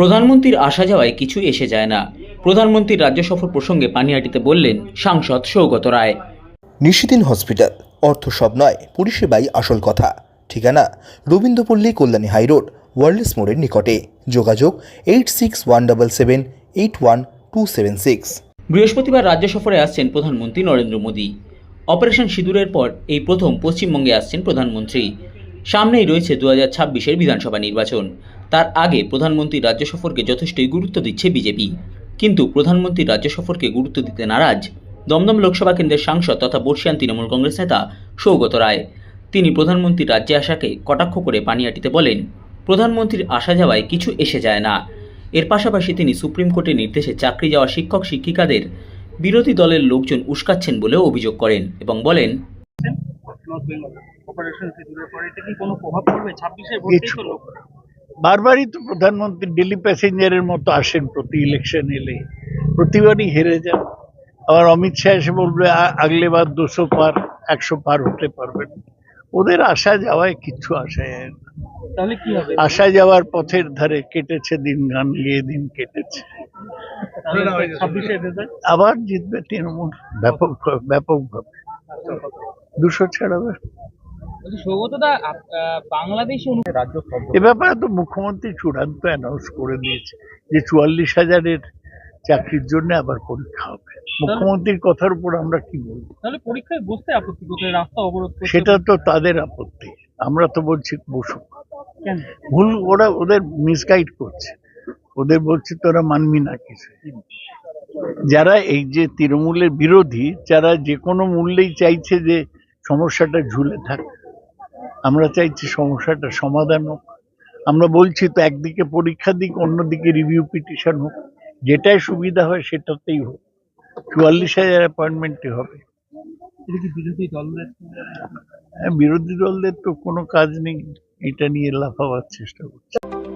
প্রধানমন্ত্রীর আসা যাওয়ায় কিছু এসে যায় না। প্রধানমন্ত্রীর রাজ্য সফর প্রসঙ্গে পানিহাটিতে বললেন সাংসদ সৌগত রায়। নিশিদিন হসপিটাল অর্থ সব নয় পরিষেবাই আসল কথা। ঠিকানা রবীন্দ্রপল্লী কল্যাণী হাইরোড ওয়ার্ল্ডস মোড়ের নিকটে। যোগাযোগ eight six one double seven eight one two seven six. বৃহস্পতিবার রাজ্য সফরে আসছেন প্রধানমন্ত্রী নরেন্দ্র মোদী। অপারেশন সিঁদুরের পর এই প্রথম পশ্চিমবঙ্গে আসছেন প্রধানমন্ত্রী। সামনেই রয়েছে দু হাজার ছাব্বিশের বিধানসভা নির্বাচন। তার আগে প্রধানমন্ত্রীর রাজ্য সফরকে যথেষ্টই গুরুত্ব দিচ্ছে বিজেপি। কিন্তু প্রধানমন্ত্রীর রাজ্য সফরকে গুরুত্ব দিতে নারাজ দমদম লোকসভা কেন্দ্রের সাংসদ তথা বর্ষিয়ান তৃণমূল কংগ্রেস নেতা সৌগত রায়। তিনি প্রধানমন্ত্রীর রাজ্যে আসাকে কটাক্ষ করে পানিয়াটিতে বলেন, প্রধানমন্ত্রীর আসা যাওয়ায় কিছু এসে যায় না। এর পাশাপাশি তিনি সুপ্রিম কোর্টের নির্দেশে চাকরি যাওয়া শিক্ষক, শিক্ষিকাদের বিরোধী দলের লোকজন উস্কাচ্ছেন বলেও অভিযোগ করেন এবং বলেন নর্থ বেঙ্গল অপারেশন এটা কি কোনো প্রভাব পড়বে? ছাব্বিশে ভোট কিছু তো লোক। বারবারই তো প্রধানমন্ত্রী ডেলি প্যাসেঞ্জারের মতো আসেন প্রতি ইলেকশন এলে। প্রতিবারই হেরে যান। আবার অমিত শাহ এসে বলবে আগলে বার দুশো পার একশো পার হতে পারবেন ওদের আসা যাওয়ায় কিচ্ছু আসা যায় না। তাহলে কি হবে? আসা যাওয়ার পথের ধারে কেটেছে দিন গান গিয়ে দিন কেটেছে। আবার জিতবে তৃণমূল। ব্যাপক ব্যাপকভাবে। দুশো ছাড়াবে। এ ব্যাপারে তো মুখ্যমন্ত্রী চূড়ান্ত অ্যানাউন্স করে দিয়েছে যে চুয়াল্লিশ হাজারের চাকরির জন্য আবার পরীক্ষা হবে। মুখ্যমন্ত্রীর কথার উপর আমরা কি বলব? তাহলে পরীক্ষায় বসতে আপত্তি কোথায় রাস্তা অবরোধ সেটা তো তাদের আপত্তি। আমরা তো বলছি বসুক ভুল ওরা ওদের মিসগাইড করছে। ওদের বলছে তোরা মানবি না কিছু। যারা এই যে তৃণমূলের বিরোধী যারা যে কোনো মূল্যেই চাইছে যে সমস্যাটা ঝুলে থাক আমরা চাইছি সমস্যাটা সমাধান হোক। আমরা বলছি তো একদিকে পরীক্ষা দিক অন্যদিকে রিভিউ পিটিশন হোক। যেটাই সুবিধা হয় সেটাতেই হোক। চুয়াল্লিশ হাজার অ্যাপয়েন্টমেন্টই হবে। বিরোধী দলদের হ্যাঁ, বিরোধী দলদের তো কোনো কাজ নেই। এটা নিয়ে লাফাবার চেষ্টা করছে।